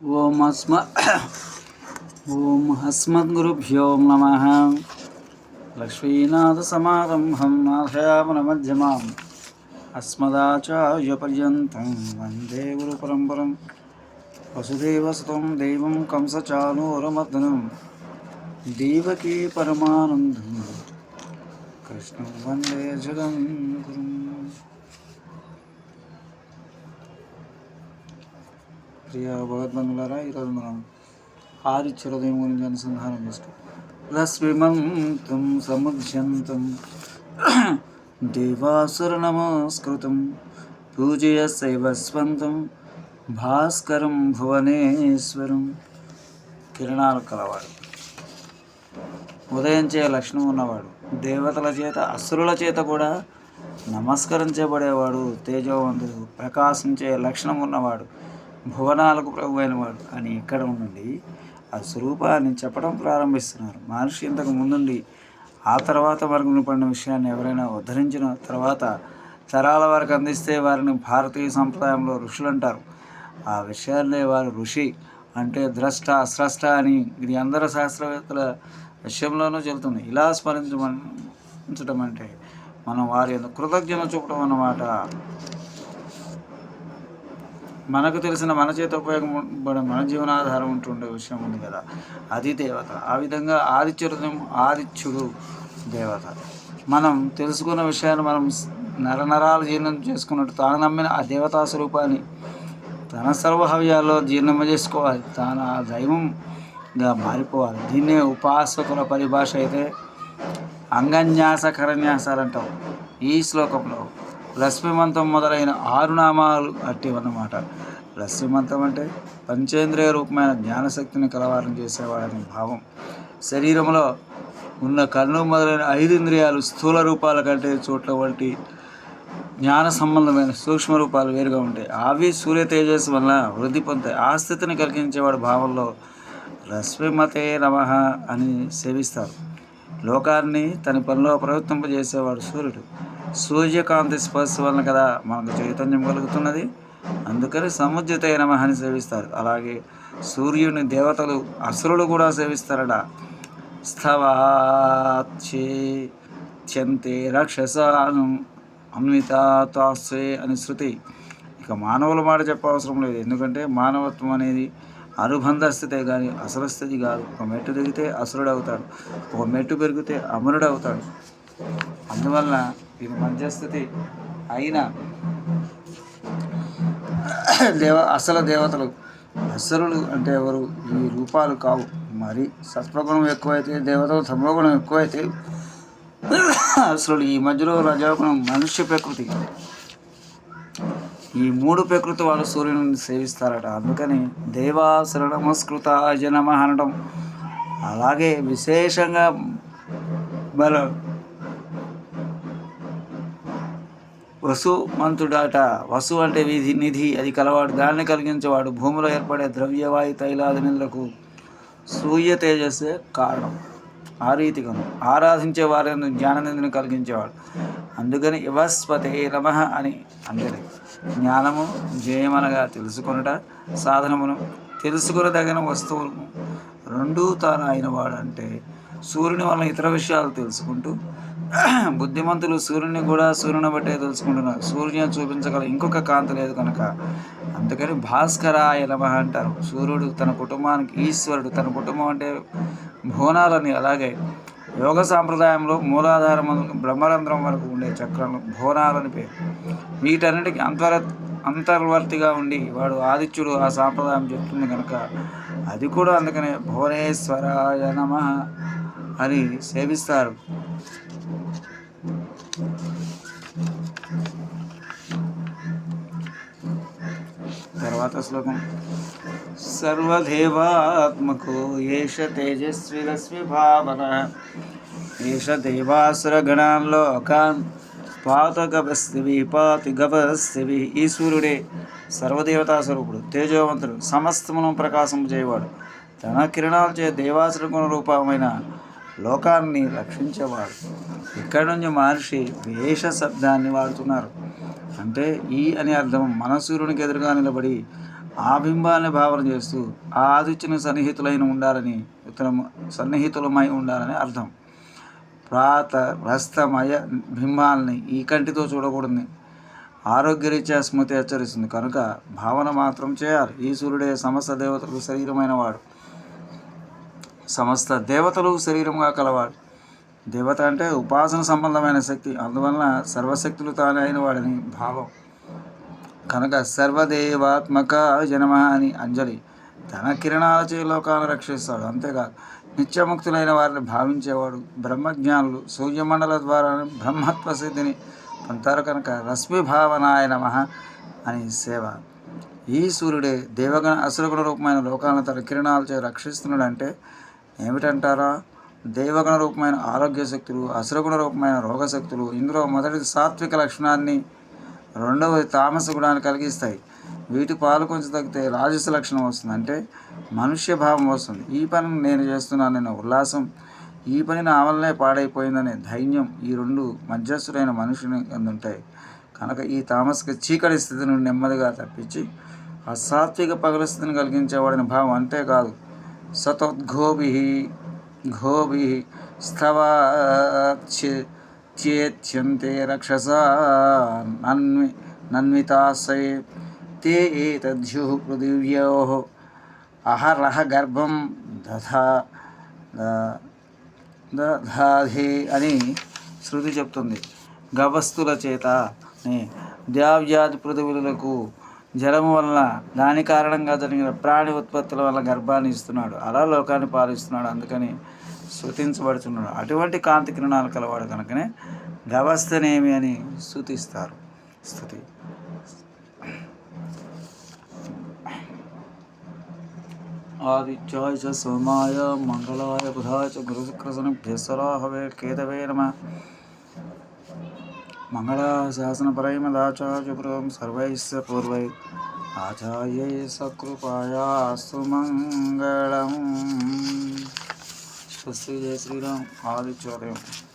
ॐ अस्म ॐ अस्मद्गुरुभ्यो नमः। लक्ष्मीनाथसमारम्भं नाथयामनमध्यमाम्। अस्मदाचार्यपर्यत वंदे गुरुपरंपर वसुदेवसुतं देवं कंसचानूरमर्दनं देवकी परमानन्दं कृष्णं वंदे जगं गुरुम् ప్రియ భగవద్బంధులారా ఈరోజు మనం ఆదిత్య హృదయం గురించి అనుసంధానం చేస్తాం. లక్ష్మిమంతం సముద్యంతం దేవాసుర నమస్కృతం పూజయ శైవస్వంతం భాస్కరం భువనేశ్వరం. కిరణాలు కలవాడు. ఉదయించే లక్షణం ఉన్నవాడు. దేవతల చేత అసురుల చేత కూడా నమస్కరించబడేవాడు. తేజవంతుడు. ప్రకాశించే లక్షణం ఉన్నవాడు. భువనాలకు ప్రభు అయినవాడు అని ఇక్కడ ఉండండి. ఆ స్వరూపాన్ని చెప్పడం ప్రారంభిస్తున్నారు. మనిషి ఇంతకు ముందుండి ఆ తర్వాత వరకు పడిన విషయాన్ని ఎవరైనా ఉద్ధరించిన తర్వాత తరాల వరకు అందిస్తే వారిని భారతీయ సంప్రదాయంలో ఋషులు అంటారు. ఆ విషయాలే వారు ఋషి అంటే ద్రష్ట స్రష్ట అని ఇది అందరు శాస్త్రవేత్తల విషయంలోనూ చెబుతుంది ఇలా స్మరించడం అంటే మనం వారి యొక్క కృతజ్ఞత చూపడం అన్నమాట. మనకు తెలిసిన మన చేత ఉపయోగపడే మన జీవనాధారం ఉంటుండే విషయం ఉంది కదా. అది దేవత. ఆ విధంగా ఆదిత్యుడు ఆదిత్యుడు దేవత. మనం తెలుసుకున్న విషయాన్ని మనం నరనరాలు జీర్ణం చేసుకున్నట్టు తాను నమ్మిన ఆ దేవతా స్వరూపాన్ని తన సర్వహవ్యాల్లో జీర్ణమ చేసుకోవాలి. తాను ఆ దైవంగా మారిపోవాలి. దీన్నే ఉపాసకుల పరిభాష అయితే అంగన్యాస కరన్యాసాలు అంటాం ఈ శ్లోకంలో లక్ష్మీమంతం మొదలైన ఆరు నామాలు అట్టివన్నమాట లక్ష్మీమంతం అంటే పంచేంద్రియ రూపమైన జ్ఞానశక్తిని కలవారం చేసేవాడని భావం. శరీరంలో ఉన్న కన్ను మొదలైన ఐదు ఇంద్రియాలు స్థూల రూపాల కంటే చోట్ల వంటి జ్ఞాన సంబంధమైన సూక్ష్మ రూపాలు వేరుగా ఉంటాయి అవి సూర్య తేజస్సు వల్ల వృద్ధి పొందాయి ఆ స్థితిని కలిగించేవాడు భావంలో రశ్మిమతే నమ అని సేవిస్తారు. లోకాన్ని తన పనిలో ప్రవర్తింపజేసేవాడు సూర్యుడు. సూర్యకాంతి స్పర్శ వలన కదా మనకు చైతన్యం కలుగుతున్నది. అందుకని సముద్రతయ నమహని సేవిస్తారు. అలాగే సూర్యుని దేవతలు అసురులు కూడా సేవిస్తారట. స్థవాచే త్యంతే రాక్షసాను అన్వితాస్వే అని శృతి. ఇక మానవుల మాట చెప్పవసరం లేదు. ఎందుకంటే మానవత్వం అనేది అనుబంధ స్థితే కానీ అసలు స్థితి కాదు. ఒక మెట్టు దిగితే అసురుడు అవుతాడు. ఒక మెట్టు పెరిగితే అమరుడు అవుతాడు. అందువలన ఇది మధ్యస్థితి అయిన దేవ అసలు దేవతలు. అసలు అంటే ఎవరు? ఈ రూపాలు కావు. మరి సత్వగుణం ఎక్కువైతే దేవతలు తమోగుణం ఎక్కువైతే అసలు ఈ మధ్యలో రజోగుణం మనుష్య ప్రకృతి. ఈ మూడు ప్రకృతి వాళ్ళు సూర్యుని సేవిస్తారట. అందుకని దేవాసుర నమస్కృత జనమ అనడం అలాగే విశేషంగా బల వసుమంతుడాట. వసు అంటే విధి నిధి అది కలవాడు దాన్ని కలిగించేవాడు భూమిలో ఏర్పడే ద్రవ్యవాయు తైలాది నిధులకు సూర్య తేజస్సే కారణం. ఆ రీతిగాను ఆరాధించే వారిని జ్ఞాననిధిని కలిగించేవాడు. అందుకని ఇవస్పతే రమ అని అందరి జ్ఞానము జయమనగా తెలుసుకొనుట సాధనమును తెలుసుకునదగిన వస్తువులను రెండూ తాను అయిన వాడంటే సూర్యుని వలన ఇతర విషయాలు తెలుసుకుంటూ బుద్ధిమంతులు సూర్యుని కూడా సూర్యుని బట్టే తెలుసుకుంటున్నారు. సూర్యుని చూపించగల ఇంకొక కాంతి లేదు కనుక. అందుకని భాస్కరాయ నమ అంటారు. సూర్యుడు తన కుటుంబానికి ఈశ్వరుడు తన కుటుంబం అంటే భువనాలని అలాగే యోగ సాంప్రదాయంలో మూలాధారం బ్రహ్మరంధ్రం వరకు ఉండే చక్రం భువనాలని పేరు. వీటన్నిటికీ అంతర అంతర్వర్తిగా ఉండి వాడు ఆదిత్యుడు ఆ సాంప్రదాయం చెప్తుంది కనుక. అది కూడా అందుకనే భువనేశ్వరాయ నమ అని సేవిస్తారు. తర్వాత శ్లోకం. సర్వదేవాత్మకో ఏష తేజస్విరస్వి భావన ఏష దేవాసురగణాన్ లోకాన్ పాత గపస్థివి పాతి గపస్థివి ఈశ్వరుడే సర్వదేవతా స్వరూపుడు తేజోవంతుడు సమస్తమును ప్రకాశం చేయవాడు. తన కిరణాలు చే దేవాసుర గుణ రూపమైన లోకాన్ని రక్షించేవాడు. ఇక్కడ నుంచి మహర్షి వేష శబ్దాన్ని వాడుతున్నారు. అంటే ఈ అని అర్థం మనసూర్యునికి ఎదురుగా నిలబడి ఆ బింబాన్ని భావన చేస్తూ ఆ ఆదిత్యుని సన్నిహితులైన ఉండాలని ఇతను సన్నిహితులమై ఉండాలని అర్థం. ప్రాత రస్తమయ బింబాలని ఈ కంటితో చూడకూడదు ఆరోగ్యరీత్యా స్మృతి హెచ్చరిస్తుంది. కనుక భావన మాత్రం చేయాలి. ఈ సూర్యుడే సమస్త దేవతలకు శరీరమైన వాడు. సమస్త దేవతలు శరీరంగా కలవాడు. దేవత అంటే ఉపాసన సంబంధమైన శక్తి. అందువలన సర్వశక్తులు తానే అయిన వాడని భావం. కనుక సర్వదేవాత్మక జనమ అని అంజలి తన కిరణాలచే లోకాలను రక్షిస్తాడు. అంతేకాదు నిత్యముక్తులైన వారిని భావించేవాడు బ్రహ్మజ్ఞానులు. సూర్యమండల ద్వారా బ్రహ్మత్వ సిద్ధిని పొందుతారు కనుక రశ్మిభావనాయ నమ అని సేవ. ఈ సూర్యుడే దేవగణ అసురగుణ రూపమైన లోకాలను తన కిరణాలచే రక్షిస్తున్నాడంటే ఏమిటంటారా? దైవగుణ రూపమైన ఆరోగ్య శక్తులు అసురగుణ రూపమైన రోగశక్తులు ఇందులో మొదటిది సాత్విక లక్షణాన్ని రెండవది తామస గుణాన్ని కలిగిస్తాయి. వీటి పాలు కొంచెం తగ్గితే రాజస లక్షణం వస్తుంది. అంటే మనుష్య భావం వస్తుంది. ఈ పని నేను చేస్తున్నాననే ఉల్లాసం ఈ పని నా వల్లనే పాడైపోయిందనే ధైర్యం ఈ రెండు మధ్యస్థుడైన మనుషుని అందుంటాయి కనుక ఈ తామసిక చీకటి స్థితి నుండి నెమ్మదిగా తప్పించి ఆ సాత్విక పగల స్థితిని కలిగించేవాడిని భావం అంతేకాదు. సతోద్ఘోభి ఘోభి స్థవాచ్యేత్యంతే రక్షస నన్వి నన్వితాశయే తే ఏతద్యు పృథివ్యో అహరహ గర్భం దధా ద- అని శృతి చెప్తుంది. గవస్తుల చేత ని ద్యావ్యాధి పృథివులకు జలము వల్ల దాని కారణంగా జరిగిన ప్రాణి ఉత్పత్తుల వల్ల గర్భాన్ని ఇస్తున్నాడు. అలా లోకాన్ని పాలిస్తున్నాడు. అందుకని శృతించబడుతున్నాడు అటువంటి కాంతి కిరణాలు కలవాడు కనుకనే గవస్థనేమి అని స్థుతిస్తారు స్థుతి ఆదిత్యాయ చ సోమాయ మంగళాయ బుధాయ చ గురుశుక్రసనిభ్యస్వరా హవే కేతవే నమ. మంగళాశాసనపరైమదాచార్యపురం సర్వైస్య పూర్వై ఆచార్యై సకృపాయాస్తు మంగళం స్వస్తి జయ శ్రీరామ్ ఆదిత్యోదయం